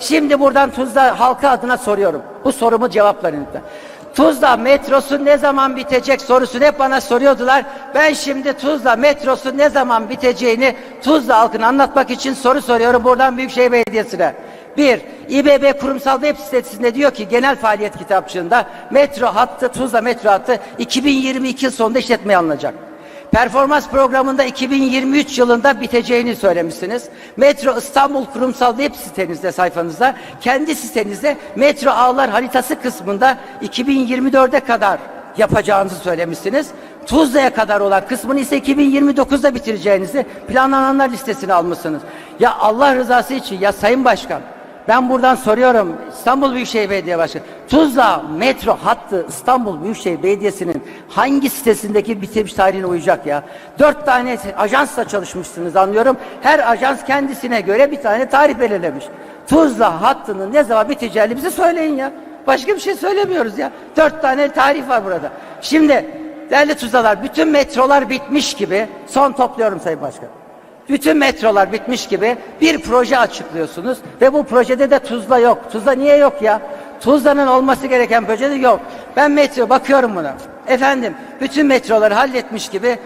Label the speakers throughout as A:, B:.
A: Şimdi buradan Tuzla halkı adına soruyorum. Bu sorumu cevaplayın lütfen. Tuzla metrosu ne zaman bitecek sorusunu hep bana soruyordular. Ben şimdi Tuzla metrosu ne zaman biteceğini Tuzla halkına anlatmak için soru soruyorum buradan Büyükşehir Belediyesi'ne. Bir, İBB kurumsal web sitesinde diyor ki genel faaliyet kitapçığında metro hattı, Tuzla metro hattı 2022 yıl sonunda işletmeye alınacak. Performans programında 2023 yılında biteceğini söylemişsiniz. Metro İstanbul kurumsal web sitenizde sayfanızda kendi sitenizde metro ağlar haritası kısmında 2024'e kadar yapacağınızı söylemişsiniz. Tuzla'ya kadar olan kısmını ise 2029'da bitireceğinizi planlananlar listesine almışsınız. Ya Allah rızası için ya Sayın Başkan ben buradan soruyorum İstanbul Büyükşehir Belediye Başkanı. Tuzla metro hattı İstanbul Büyükşehir Belediyesi'nin hangi sitesindeki bitirmiş tarihine uyacak ya? Dört tane ajansla çalışmışsınız anlıyorum. Her ajans kendisine göre bir tane tarih belirlemiş. Tuzla hattının ne zaman biteceğini bize söyleyin ya. Başka bir şey söylemiyoruz ya. Dört tane tarih var burada. Şimdi değerli Tuzlalar bütün metrolar bitmiş gibi son topluyorum Sayın Başkan. Bütün metrolar bitmiş gibi bir proje açıklıyorsunuz ve bu projede de Tuzla yok. Tuzla niye yok ya? Tuzla'nın olması gereken projede yok. Ben metro bakıyorum buna. Efendim bütün metroları halletmiş gibi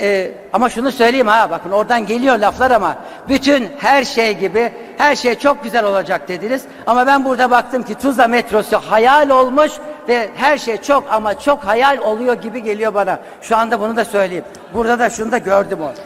A: e, ama şunu söyleyeyim ha bakın oradan geliyor laflar ama bütün her şey gibi her şey çok güzel olacak dediniz. Ama ben burada baktım ki Tuzla metrosu hayal olmuş ve her şey çok ama çok hayal oluyor gibi geliyor bana. Şu anda bunu da söyleyeyim. Burada da şunu da gördüm o.